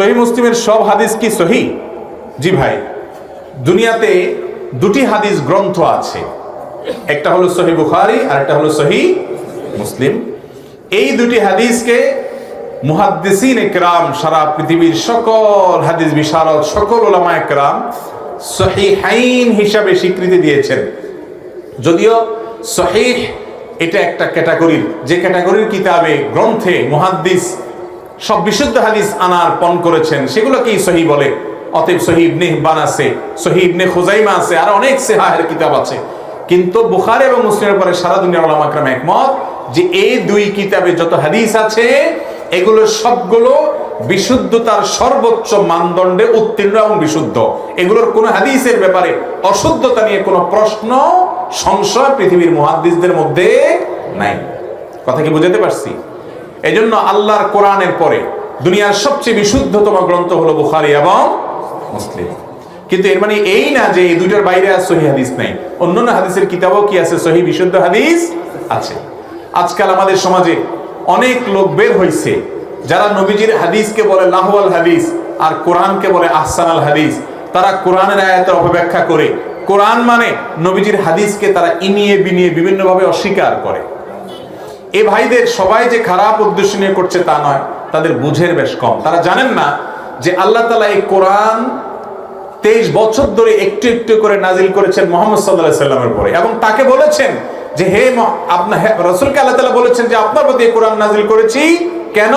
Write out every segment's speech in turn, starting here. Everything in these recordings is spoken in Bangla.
সহি মুসলিমের সব হাদিস কি সহি? জি ভাই, দুনিয়াতে দুটি হাদিস গ্রন্থ আছে। একটা হলো সহি বুখারি আর একটা হলো সহি মুসলিম। এই দুটি হাদিসকে মুহাদ্দিসিন একরাম, সারা পৃথিবীর সকল হাদিস বিশারদ, সকল ওলামা একরাম সহিহাইন হিসাবে স্বীকৃতি দিয়েছেন। যদিও সহিহ এটা একটা ক্যাটাগরির, যে ক্যাটাগরির কিতাবে গ্রন্থে মুহাদ্দিস সব বিশুদ্ধ হাদিস আনার পণ করেছেন। সেগুলোকেই সহি বলে। অতএব সহি ইবনে হিব্বান আছে, সহি ইবনে খুজাইমা আছে, আর অনেক সেহাহের কিতাব আছে। কিন্তু বুখারি এবং মুসলিমের পরে সারা দুনিয়ার ওলামা একরাম একমত যে এই দুই কিতাবে যত হাদিস আছে, এগুলো সবগুলো বিশুদ্ধতার সর্বোচ্চ মানদণ্ডে উত্তীর্ণ এবং বিশুদ্ধ। এগুলোর কোন হাদিসের ব্যাপারে অশুদ্ধতা নিয়ে কোনো প্রশ্ন, সংশয় পৃথিবীর মুহাদ্দিসদের মধ্যে নাই। কথা কি বুঝাতে পারছি? এজন্য আল্লাহর কোরআনের পরে দুনিয়ার সবচেয়ে বিশুদ্ধতম গ্রন্থ হলো বুখারি এবং মুসলিম। কিন্তু এর মানে এই না যে এই দুইটার বাইরে আর সহি হাদিস নাই। অন্যান্য হাদিসের কিতাবও কি আছে? সহি, বিশুদ্ধ হাদিস আছে। আজকাল আমাদের সমাজে অনেক লোক বের হইছে, যারা নবীজির হাদিসকে বলে লাহওয়াল হাদিস আর কোরআনকে বলে আহসানাল হাদিস। তারা কোরআনের আয়াতের অপব্যাখ্যা করে। কোরআন মানে নবীজির হাদিসকে তারা ইনিয়ে বিনিয়ে বিভিন্নভাবে অস্বীকার করে। এ ভাইদের সবাই যে খারাপ উদ্দেশ্য নিয়ে করছে তা নয়, তাদের বুঝের বেশ কম। তারা জানেন না যে আল্লাহ তালা এই কোরআন তেইশ বছর ধরে একটু একটু করে নাজিল করেছেন মোহাম্মদ সাল্লাহ সাল্লামের পরে। এবং তাকে বলেছেন যে, হে আপনার রসুলকে আল্লাহ তালা বলেছেন যে, আপনার প্রতি কোরআন নাজিল করেছি কেন?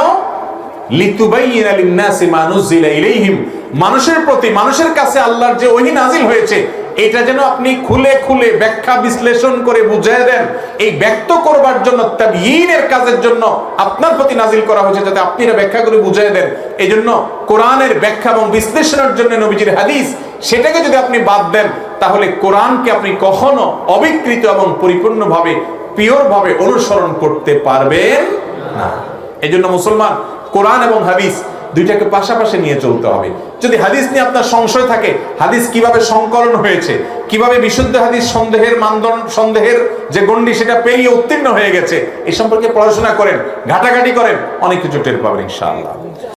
লিতুবাইয়িনা লিন-নাসি মা ইলাইহিম মানুষের প্রতি, মানুষের কাছে আল্লাহর যে ওহী নাজিল হয়েছে, এটা যেন আপনি খুলে খুলে ব্যাখ্যা বিশ্লেষণ করে বুঝিয়ে দেন। এই ব্যক্ত করবার জন্য তাবয়িনের কাজের জন্য আপনার প্রতি নাজিল করা হয়েছে, যাতে আপনি এটা ব্যাখ্যা করে বুঝিয়ে দেন। এই জন্য কোরআনের ব্যাখ্যা এবং বিশ্লেষণের জন্য নবীজির হাদিস, সেটাকে যদি আপনি বাদ দেন, তাহলে কোরআনকে আপনি কখনো অবিকৃত এবং পরিপূর্ণভাবে পিওর ভাবে অনুসরণ করতে পারবেন না। এই জন্য মুসলমান, কোরআন এবং হাদিস দুইটাকে পাশাপাশি নিয়ে চলতে হবে। যদি হাদিস নিয়ে আপনার সংশয় থাকে, হাদিস কীভাবে সংকলন হয়েছে, কীভাবে বিশুদ্ধ হাদিস সন্দেহের মানদণ্ড, সন্দেহের যে গণ্ডি, সেটা পেরিয়ে উত্তীর্ণ হয়ে গেছে, এ সম্পর্কে পড়াশোনা করেন, ঘাটাঘাটি করেন, অনেক কিছু টের পাবেন, ইনশাআল্লাহ।